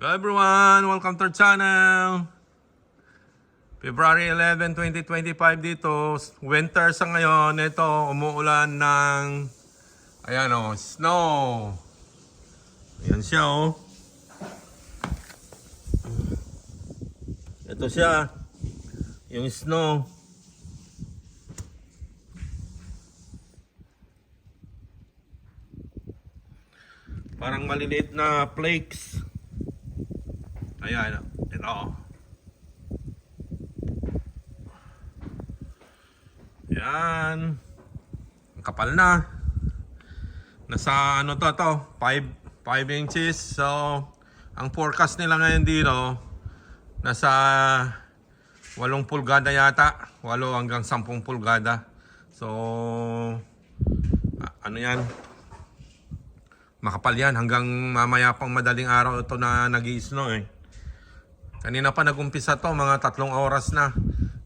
Hello everyone! Welcome to our channel! February 11, 2025 dito. Winter sa ngayon. Ito, umuulan ng... Ayan o, snow. Ayan siya o. Ito siya. Yung snow. Parang maliliit na flakes. Ayan, ito. Yan. Ang kapal na. Nasa ano to to? 5 5 inches. So, ang forecast nila ngayon dito nasa 8 pulgada yata. 8 hanggang 10 pulgada. So, ano yan? Makapal yan. Hanggang mamaya pang madaling araw ito na nag snow eh. Kanina pa nagumpisa to, mga tatlong oras na.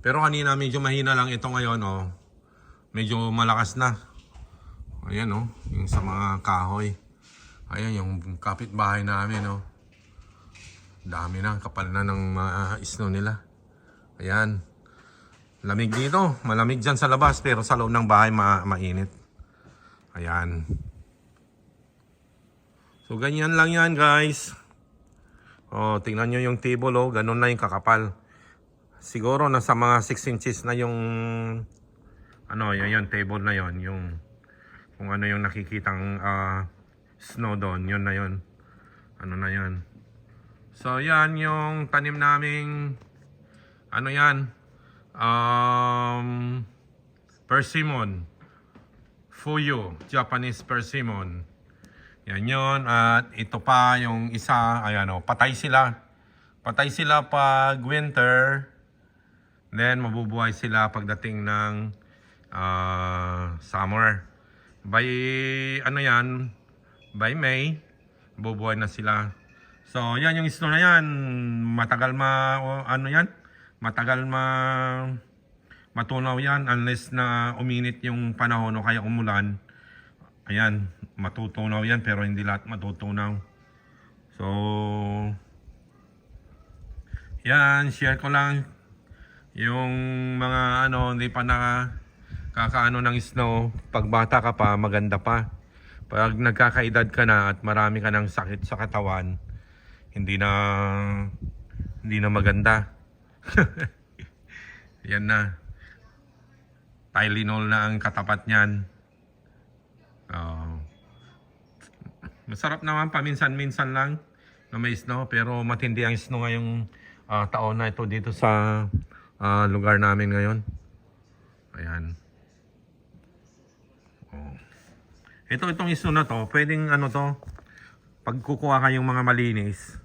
Pero kanina medyo mahina lang ito ngayon, oh. Medyo malakas na. Ayan, oh. Yung sa mga kahoy. Ayan, yung kapitbahay namin, oh. Dami na, kapal na ng mga snow nila. Ayan. Lamig dito. Malamig dyan sa labas, pero sa loob ng bahay ma mainit. Ayan. So, ganyan lang yan, guys. Oh, tingnan nyo yung table, oh. Ganun na yung kakapal. Siguro nasa mga 6 inches na yung ano, yun, yun table na yon yung kung ano yung nakikitang ah, snow doon, yun na yun. Ano na yun. So, yan yung tanim naming ano yan? Um, persimmon. Fuyo, Japanese persimmon. Yan yun. At ito pa yung isa, ayan o, patay sila. Patay sila pag winter. Then mabubuhay sila pagdating ng ah, summer. By ano yan, by May, bubuhay na sila. So, yan yung snow na yan. Matagal ma, o, ano yan? Matagal ma, matunaw yan unless na uminit yung panahon o kaya umulan. Ayan, matutunaw yan pero hindi lahat matutunaw. So, yan, share ko lang yung mga ano, hindi pa na kakaano ng snow. Pag bata ka pa, maganda pa. Pag nagkakaedad ka na at marami ka ng sakit sa katawan, hindi na hindi na maganda. yan na. Tylenol na ang katapat niyan. Oo. Masarap naman paminsan-minsan lang na may snow pero matindi ang snow ngayong ah, taon na ito dito sa ah, lugar namin ngayon. Ayan. Oh. Ito itong snow na to, pwedeng ano to, pag kukuha kayong mga malinis,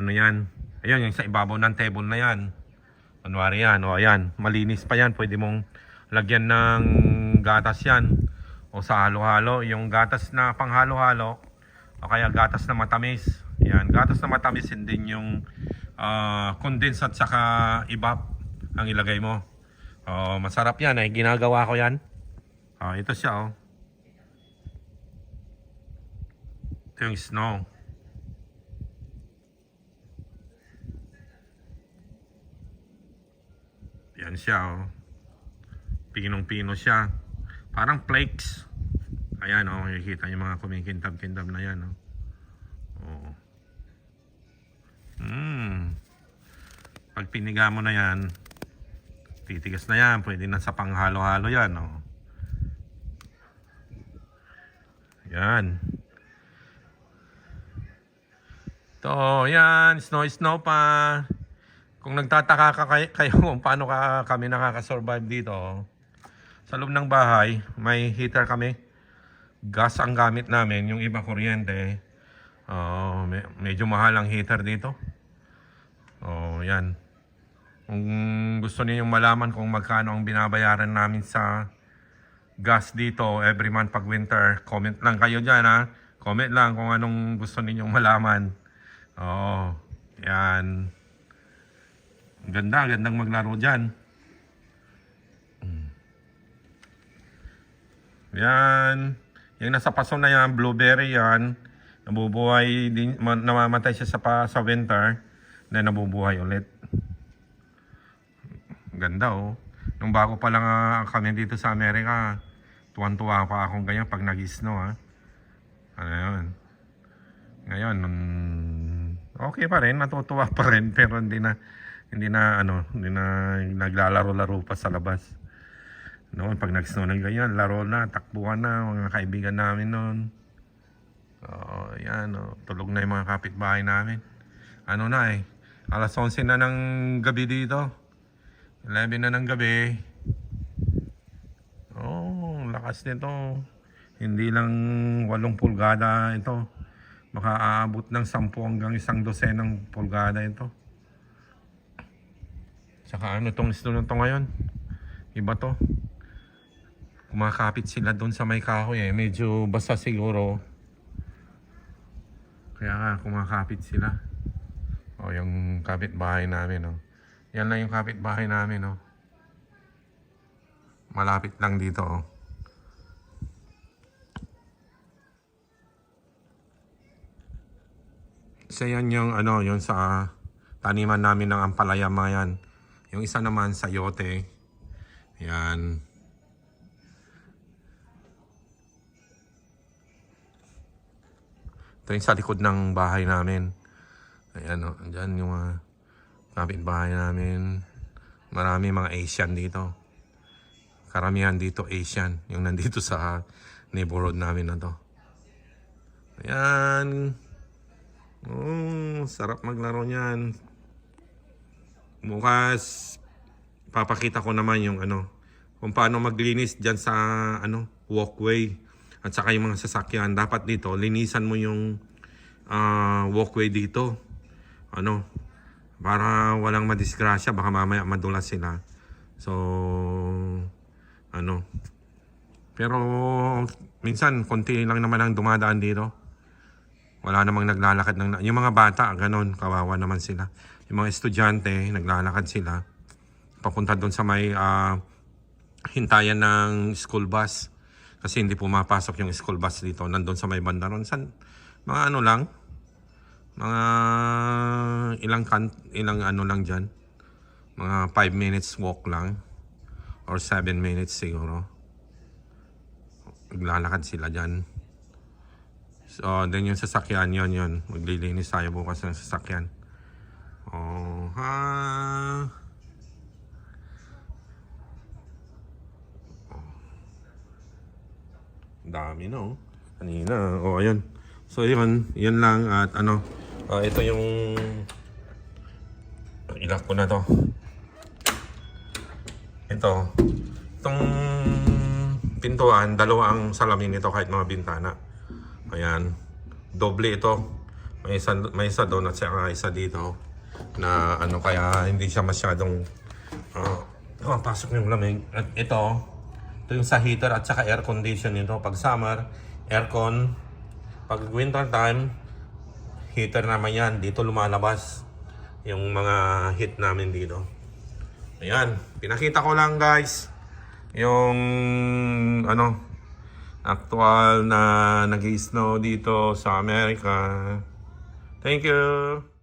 ano yan? Ayun, yung sa ibabaw ng table na yan. Kunwari yan, o ayan, malinis pa yan, pwede mong lagyan ng gatas yan o sa halo-halo, yung gatas na panghalo-halo o kaya gatas na matamis. Yan, gatas na matamis din yung ah, condensed at saka ibap ang ilagay mo. Oh, masarap yan eh. Ginagawa ko yan. Oh, ito siya oh. Ito yung snow. Yan siya oh. Pinong-pino siya. Parang flakes. Ayan oh, makikita yung mga kumikintab-kintab na yan oh. Oh. Mm. Pag piniga mo na yan, titigas na yan. Pwede na sa panghalo-halo yan oh. Yan. To, yan. Snow-snow pa. Kung nagtataka ka kay- kayo kung paano ka, kami nakakasurvive dito, sa loob ng bahay, may heater kami. Gas ang gamit namin, yung iba kuryente. Oh, me- medyo mahal ang heater dito. Oh, yan. Kung gusto niyo malaman kung magkano ang binabayaran namin sa gas dito every month pag winter, comment lang kayo dyan ha. Comment lang kung anong gusto ninyong malaman. Oo, yan. Ang Ganda, gandang maglaro dyan. Mm. Yan. Yung nasa paso na yan, blueberry yan. nabubuhay din, ma- namamatay siya sa, pa, sa winter, na nabubuhay ulit. Ganda oh. Nung bago pa lang ah, kami dito sa Amerika, tuwan-tuwa pa akong ganyan pag nag-snow ha. Ano yun? Ngayon, okay pa rin, natutuwa pa rin, pero hindi na, hindi na, ano, hindi na naglalaro-laro pa sa labas. Noon, pag nag-snow ng ganyan, laro na, takbuhan na, mga kaibigan namin noon. Oo, yan, oh, tulog na yung mga kapitbahay namin. Ano na eh, alas 11 na ng gabi dito. 11 na ng gabi. Oh, lakas nito. Hindi lang 8 pulgada ito. Baka aabot ng 10 hanggang isang dosenang pulgada ito. Tsaka ano tong snow na to ngayon? Iba to. Kumakapit sila doon sa may kahoy eh. Medyo basa siguro. Kaya nga, kumakapit sila. O, yung kapitbahay namin, oh. Yan lang yung kapitbahay namin, oh. Malapit lang dito, oh. Isa yan yung, ano, yung sa taniman namin ng ampalaya yan. Yung isa naman sa yote. Yan. Ito yung sa likod ng bahay namin. Ayan o, dyan yung mga kapitbahay namin. Marami mga Asian dito. Karamihan dito Asian. Yung nandito sa neighborhood namin na to. Ayan. Oh, sarap maglaro niyan. Bukas, papakita ko naman yung ano, kung paano maglinis dyan sa ano, walkway at saka yung mga sasakyan. Dapat dito, linisan mo yung ah, walkway dito. Ano, para walang madisgrasya, baka mamaya madulas sila. So, ano, pero minsan, konti lang naman ang dumadaan dito. Wala namang naglalakad ng... Yung mga bata, ganun, kawawa naman sila. Yung mga estudyante, naglalakad sila. Papunta doon sa may ah, hintayan ng school bus. Kasi hindi pumapasok yung school bus dito. Nandun sa may banda ron. San, mga ano lang, mga ilang kan, ilang ano lang dyan. Mga 5 minutes walk lang. Or 7 minutes siguro. Naglalakad sila dyan. So, then yung sasakyan, yon yon Maglilinis tayo bukas ng sasakyan. Oh, ha. Dami no. Kanina. Oh, ayun. So, yun. Yan lang. At ano. ah, ito yung... Ilak ko na to. Ito. Itong pintuan, dalawa ang salamin nito kahit mga bintana. Ayan. Doble ito. May isa, may isa doon at saka isa dito. Na ano kaya hindi siya masyadong uh, pasok yung lamig. At ito, ito yung sa heater at saka air condition nito. Pag summer, aircon. Pag winter time, heater naman yan. Dito lumalabas yung mga heat namin dito. Ayan, pinakita ko lang guys yung ano actual na nag-snow dito sa Amerika. Thank you.